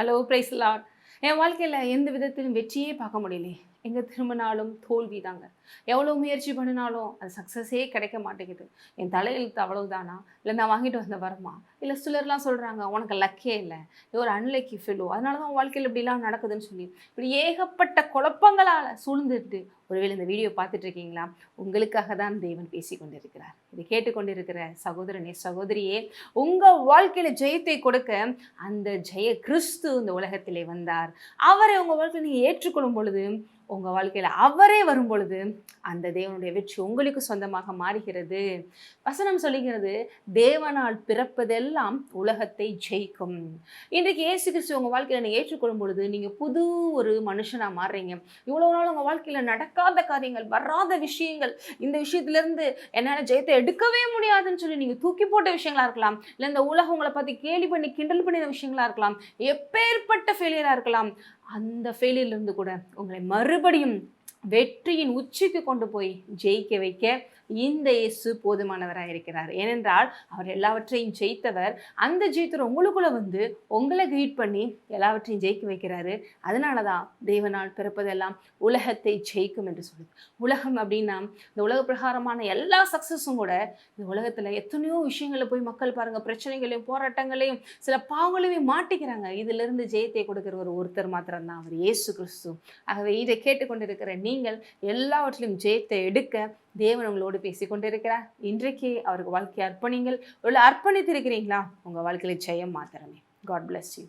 Hello price Lord என் வாழ்க்கையில் எந்த விதத்திலும் வெற்றியே பார்க்க முடியலையே எங்கே திரும்பினாலும் தோல்வி தாங்க. எவ்வளோ முயற்சி பண்ணினாலும் அது சக்ஸஸே கிடைக்க மாட்டேங்குது. என் தலையெழுத்து அவ்வளவுதானா? இல்லை நான் வாங்கிட்டு வந்த வரமா? இல்லை சிலர்லாம் சொல்கிறாங்க உனக்கு லக்கே இல்லை. ஒரு அன்லக்கி ஃபெல்லோ அதனால தான் உன் வாழ்க்கையில் இப்படிலாம் நடக்குதுன்னு சொல்லி. இப்படி ஏகப்பட்ட குழப்பங்களால் சூழ்ந்துட்டு ஒருவேளை இந்த வீடியோ பார்த்துட்ருக்கீங்களா உங்களுக்காக தான் தேவன் பேசி கொண்டிருக்கிறார் இதை கேட்டுக்கொண்டிருக்கிற சகோதரனே சகோதரியே உங்கள் வாழ்க்கையில் ஜெயத்தை கொடுக்க அந்த ஜெய கிறிஸ்து இந்த உலகத்திலே வந்தார். அவரை உங்கள் வாழ்க்கையில் நீங்கள் ஏற்றுக்கொள்ளும் பொழுது உங்கள் வாழ்க்கையில் அவரே வரும் பொழுது அந்த தேவனுடைய வெற்றி உங்களுக்கு சொந்தமாக மாறுகிறது. வசனம் சொல்லுகிறது தேவனால் பிறப்பதெல்லாம் உலகத்தை ஜெயிக்கும். இன்றைக்கு ஏசு கிறிஸ்து உங்கள் வாழ்க்கையில் நீங்கள் ஏற்றுக்கொள்ளும் பொழுது நீங்கள் புது ஒரு மனுஷனாக மாறுறீங்க. இவ்வளோ நாள் உங்கள் வாழ்க்கையில் நடக்காத காரியங்கள் வராத விஷயங்கள் இந்த விஷயத்துலேருந்து என்னால் ஜெயத்தை எடுக்கவே முடியாதுன்னு சொல்லி நீங்கள் தூக்கி போட்ட விஷயங்களா இருக்கலாம் இல்லை இந்த உலகம் உங்களை பற்றி கேலி பண்ணி கிண்டல் பண்ணின விஷயங்களாக இருக்கலாம் எப்பேற்பட்ட ஃபெயிலியராக இருக்கலாம் அந்த ஃபெயிலியர்லேருந்து கூட உங்களை மறு மறுபடியும் வெற்றியின் உச்சிக்கு கொண்டு போய் ஜெயிக்க வைக்க இந்த இயேசு போதுமானவராக இருக்கிறார். ஏனென்றால் அவர் எல்லாவற்றையும் ஜெயித்தவர் அந்த ஜெயித்தர் உங்களுக்குள்ள வந்து உங்களை கைட் பண்ணி எல்லாவற்றையும் ஜெயிக்க வைக்கிறாரு. அதனால தான் தேவனால் பிறப்பதெல்லாம் உலகத்தை ஜெயிக்கும் என்று சொல்லுது உலகம் அப்படின்னா இந்த உலக பிரகாரமான எல்லா சக்ஸஸும் கூட இந்த உலகத்தில் எத்தனையோ விஷயங்களை போய் மக்கள் பாருங்கள் பிரச்சனைகளையும் போராட்டங்களையும் சில பாவங்களையும் மாட்டிக்கிறாங்க. இதிலிருந்து ஜெயத்தை கொடுக்கிற ஒரு ஒருத்தர் மாத்திரம்தான் அவர் இயேசு கிறிஸ்து. ஆகவே இதை கேட்டுக்கொண்டிருக்கிற நீங்கள் எல்லாவற்றிலும் ஜெயத்தை எடுக்க தேவன் உங்களோடு பேசி கொண்டிருக்கிறார் இன்றைக்கு அவருக்கு வாழ்க்கையை அர்ப்பணிங்கள். உள்ள அர்ப்பணித்திருக்கிறீங்களா? உங்கள் வாழ்க்கையில் ஜெயம் மாத்திரமே. God bless you